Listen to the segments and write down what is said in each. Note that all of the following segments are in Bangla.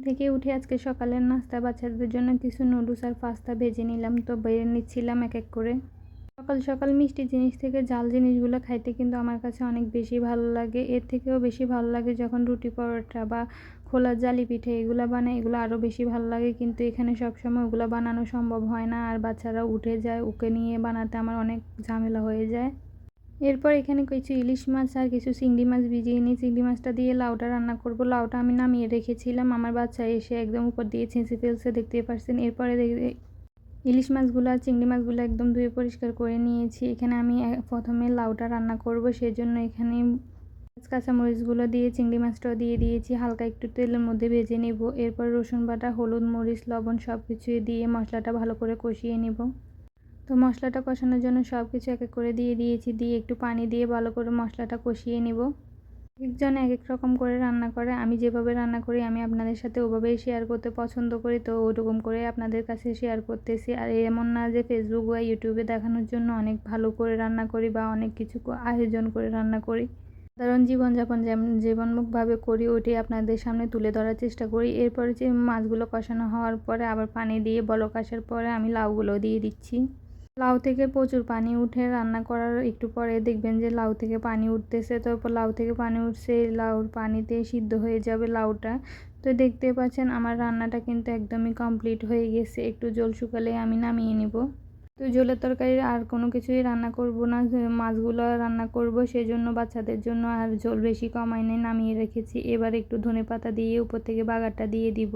থেকে উঠে আজকে সকালের নাস্তা, বাচ্চাদের জন্য কিছু নুডলস আর পাস্তা ভেজে নিলাম। তো বেড়ে নিচ্ছিলাম এক এক করে। সকাল সকাল মিষ্টি জিনিস থেকে জাল জিনিসগুলো খাইতে কিন্তু আমার কাছে অনেক বেশি ভালো লাগে। এর থেকেও বেশি ভালো লাগে যখন রুটি পরোটা বা খোলার জালি পিঠে এগুলো বানাই এগুলো আরও বেশি ভালো লাগে। কিন্তু এখানে সবসময় ওগুলো বানানো সম্ভব হয় না। আর বাচ্চারা উঠে যায়, ওকে নিয়ে বানাতে আমার অনেক ঝামেলা হয়ে যায়। এরপর এখানে কিছু ইলিশ মাছ আর কিছু চিংড়ি মাছ ভিজিয়ে নিই চিংড়ি মাছটা দিয়ে লাউটা রান্না করব। লাউটা আমি নামিয়ে রেখেছিলাম। আমার বাচ্চা এসে একদম উপর দিয়ে ছেঁচে ফেলছে, দেখতে পারছেন? এরপরে ইলিশ মাছগুলো আর চিংড়ি মাছগুলো একদম ধুয়ে পরিষ্কার করে নিয়েছি। এখানে আমি প্রথমে লাউটা রান্না করব। সেজন্য এখানে কাঁচামরিচগুলো দিয়ে চিংড়ি মাছটাও দিয়ে দিয়েছি। হালকা একটু তেলের মধ্যে ভেজে নেব। এরপর রসুন বাটা, হলুদ মরিচ, লবণ সব কিছুই দিয়ে মশলাটা ভালো করে কষিয়ে নেব। তো মশলাটা কষানোর জন্য সব কিছু এক এক করে দিয়ে দিয়েছি। দিয়ে একটু পানি দিয়ে ভালো করে মশলাটা কষিয়ে নেব। একজন এক এক রকম করে রান্না করে। আমি যেভাবে রান্না করি, আমি আপনাদের সাথে ওভাবেই শেয়ার করতে পছন্দ করি। তো ওরকম করে আপনাদের কাছে শেয়ার করতেছি। আর এমন না যে ফেসবুক বা ইউটিউবে দেখানোর জন্য অনেক ভালো করে রান্না করি বা অনেক কিছু আয়োজন করে রান্না করি। সাধারণ জীবনযাপন যেমন জীবনমুখভাবে করি ওইটাই আপনাদের সামনে তুলে ধরার চেষ্টা করি। এরপরে যে মাছগুলো কষানো হওয়ার পরে আবার পানি দিয়ে বলক আসার পরে আমি লাউগুলো দিয়ে দিচ্ছি। লাউ থেকে প্রচুর পানি উঠে রান্না করার একটু পরে দেখবেন যে লাউ থেকে পানি উঠতেছে। তারপর লাউ থেকে পানি উঠছে, লাউর পানিতে সিদ্ধ হয়ে যাবে লাউটা। তো দেখতে পাচ্ছেন আমার রান্নাটা কিন্তু একদমই কমপ্লিট হয়ে গেছে। একটু জল শুকালে আমি নামিয়ে নিব। তো ঝোলের তরকারি আর কোনো কিছুই রান্না করব না। মাছগুলো রান্না করব সেই জন্য বাচ্চাদের জন্য আর ঝোল বেশি কমাই নেই, নামিয়ে রেখেছি। এবার একটু ধনে পাতা দিয়ে উপর থেকে বাগারটা দিয়ে দিব।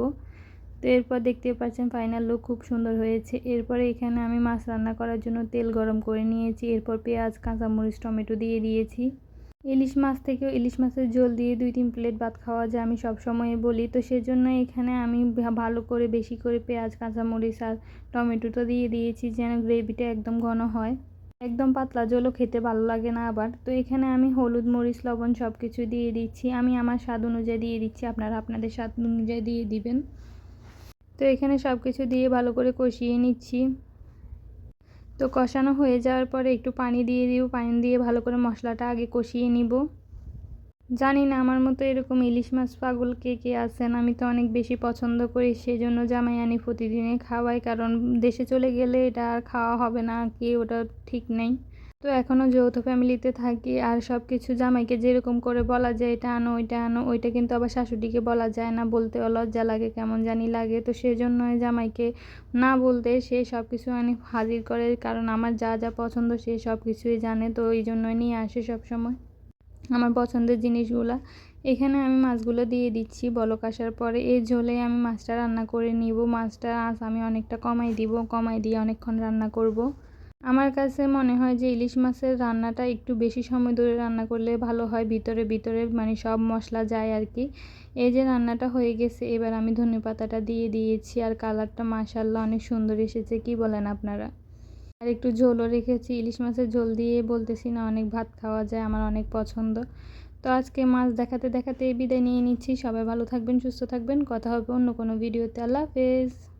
তো এরপর দেখতে পাচ্ছেন ফাইনাল লুক খুব সুন্দর হয়েছে। এরপরে এখানে আমি মাছ রান্না করার জন্য তেল গরম করে নিয়েছি। এরপর পেঁয়াজ কাঁচামরিচ টমেটো দিয়ে দিয়েছি। ইলিশ মাছ থেকেও ইলিশ মাছের ঝোল দিয়ে দুই, তিন প্লেট ভাত খাওয়া যায় আমি সব সময় বলি। তো সেজন্য এখানে আমি ভালো করে বেশি করে পেঁয়াজ কাঁচামরিচ আর টমেটোটা দিয়ে দিয়েছি যেন গ্রেভিটা একদম ঘন হয়। একদম পাতলা জলও খেতে ভালো লাগে না আবার। তো এখানে আমি হলুদ, মরিচ, লবণ সব কিছু দিয়ে দিচ্ছি। আমি আমার স্বাদ অনুযায়ী দিয়ে দিচ্ছি। আপনারা আপনাদের স্বাদ অনুযায়ী দিয়ে দিবেন। তো এখানে সব কিছু দিয়ে ভালো করে কষিয়ে নিচ্ছি। তো কষানো হয়ে যাওয়ার পরে একটু পানি দিয়ে দিব, পানি দিয়ে ভালো করে মশলাটা আগে কষিয়ে নিব। জানি না আমার মতো এরকম ইলিশ মাছ পাগল কে কে আছেন, আমি তো অনেক বেশি পছন্দ করি সেই জন্য জামাই আনি প্রতিদিনে খাওয়াই, কারণ দেশে চলে গেলে এটা আর খাওয়া হবে না কি, ওটা ঠিক নেই। তো এখনও যৌথ ফ্যামিলিতে থাকি আর সব কিছু জামাইকে যেরকম করে বলা যায়, এটা আনো, ওইটা আনো। ওইটা কিন্তু আবার শাশুড়িকে বলা যায় না বলতে লজ্জা লাগে, কেমন জানি লাগে। তো সেজন্য জামাইকে না বলতে সে সব কিছু আনি, হাজির করে, কারণ আমার যা যা পছন্দ সে সব কিছুই জানে, তো এই জন্যই নিয়ে আসে সব সময় আমার পছন্দের জিনিসগুলা। এখানে আমি মাছগুলো দিয়ে দিচ্ছি, বলক আসার পরে এই ঝোলে আমি মাছটা রান্না করে নিব। মাছটা আঁচ আমি অনেকটা কমাই দিব, কমাই দিয়ে অনেকক্ষণ রান্না করব। আমার কাছে মনে হয় যে ইলিশ মাছের রান্নাটা একটু বেশি সময় ধরে রান্না করলে ভালো হয়। ভিতরে ভিতরে মানে সব মশলা যায় আর কি এই যে রান্নাটা হয়ে গেছে, এবার আমি ধনে পাতাটা দিয়ে দিয়েছি আর কালারটা মাশাল্লাহ অনেক সুন্দর এসেছে, কি বলেন আপনারা? আর একটু ঝোলও রেখেছি, ইলিশ মাছের ঝোল দিয়ে বলতেছি না, অনেক ভাত খাওয়া যায়, আমার অনেক পছন্দ। তো আজকে মাছ দেখাতে দেখাতে বিদায় নিয়ে নিচ্ছি, সবাই ভালো থাকবেন, সুস্থ থাকবেন, কথা হবে অন্য কোনো ভিডিওতে, আল্লাহ হাফেজ।